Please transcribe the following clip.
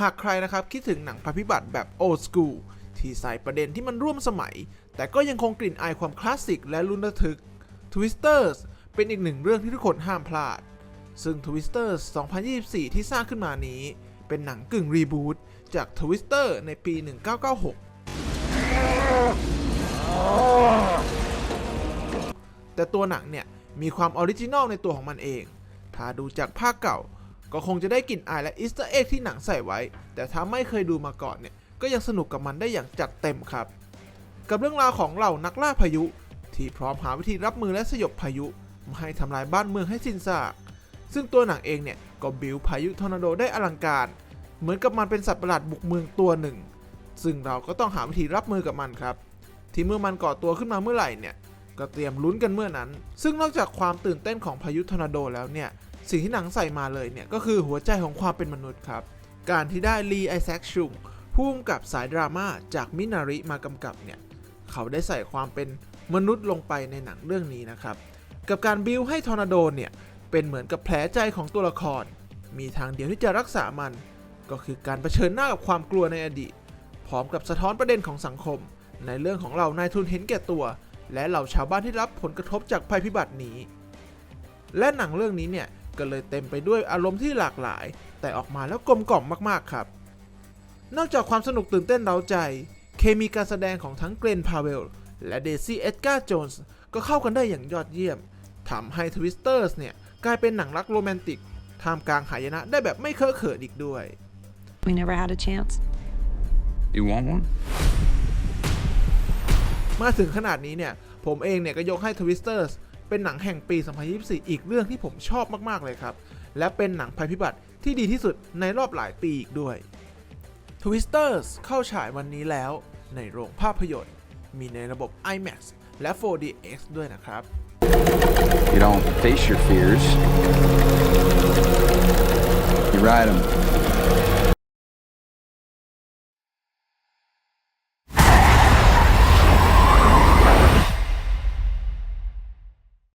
หากใครนะครับคิดถึงหนังภัยพิบัติแบบโอ d สกู l ที่ใส่ประเด็นที่มันร่วมสมัย แต่ก็ยังคงกลิ่นอายความคลาสสิกและลุ้นระทึก Twisters เป็นอีกหนึ่งเรื่องที่ทุกคนห้ามพลาด ซึ่ง Twisters 2024 ที่สร้างขึ้นมานี้ เป็นหนังกึ่งรีบูตจาก Twister ในปี 1996 แต่ตัวหนังเนี่ยมีความออริจินอลในตัวของมันเอง ถ้าดูจากภาคเก่า ก็คงจะได้กลิ่นอายและอีสตอร์เอ็กที่หนังใส่ไว้ แต่ถ้าไม่เคยดูมาก่อนเนี่ย ก็ยังสนุกกับมันได้อย่างจัดเต็มครับ กับเรื่องราวของเหล่านักล่าพายุ ที่พร้อมหาวิธีรับมือและสยบพายุม่ให้ทำลายบ้านเมืองให้สิ้นซากซึ่งตัวหนังเองเนี่ยก็บิวพายุทอร์นาโดได้อลังการ เหมือนกับมันเป็นสัตว์ประหลาดบุกเมืองตัวหนึ่ง ซึ่งเราก็ต้องหาวิธีรับมือกับมันครับ ที่เมื่อมันก่อตัวขึ้นมาเมื่อไหร่เนี่ยก็เตรียมลุ้นกันเมื่อนั้น ซึ่งนอกจากความตื่นเต้นของพายุทอร์นาโดแล้วเนี่ย สิ่งที่หนังใส่มาเลยเนี่ยก็คือหัวใจของความเป็นมนุษย์ครับ การที่ได้ลีไอแซคชุงผู้กำกับสายดราม่าจากมินาริมากำกับเนี่ย เขาได้ใส่ความเป็นมนุษย์ลงไปในหนังเรื่องนี้นะครับ กับการบิวให้ทอร์นาโดเนี่ย เป็นเหมือนกับแผลใจของตัวละคร มีทางเดียวที่จะรักษามัน ก็คือการเผชิญหน้ากับความกลัวในอดีต พร้อมกับสะท้อนประเด็นของสังคม ในเรื่องของเรานายทุนเห็นแก่ตัว และเหล่าชาวบ้านที่รับผลกระทบจากภัยพิบัตินี้ และหนังเรื่องนี้เนี่ย ก็เลยเต็มไปด้วยอารมณ์ที่หลากหลาย แต่ออกมาแล้วกลมกล่อมมากๆครับ นอกจากความสนุกตื่นเต้นเร้าใจ เคมีการแสดงของทั้งเกรนพาเวล และเดซี่เอ็ดการ์โจนส์ก็เข้ากันได้อย่างยอดเยี่ยมทำให้ทวิสเตอร์สเนี่ย กลายเป็นหนังรักโรแมนติกท่ามกลางหายนะได้แบบไม่เคอะเขินอีกด้วย We never had a chance. You want one? มาถึงขนาดนี้เนี่ย ผมเองเนี่ยก็ยกให้ Twisters เป็นหนังแห่งปี 2024 อีกเรื่องที่ผมชอบมากๆเลยครับ และเป็นหนังภัยพิบัติที่ดีที่สุดในรอบหลายปีอีกด้วย Twisters เข้าฉายวันนี้แล้วในโรงภาพยนตร์ มีในระบบ IMAX และ 4DX ด้วยนะครับ You don't face your fears. You ride them.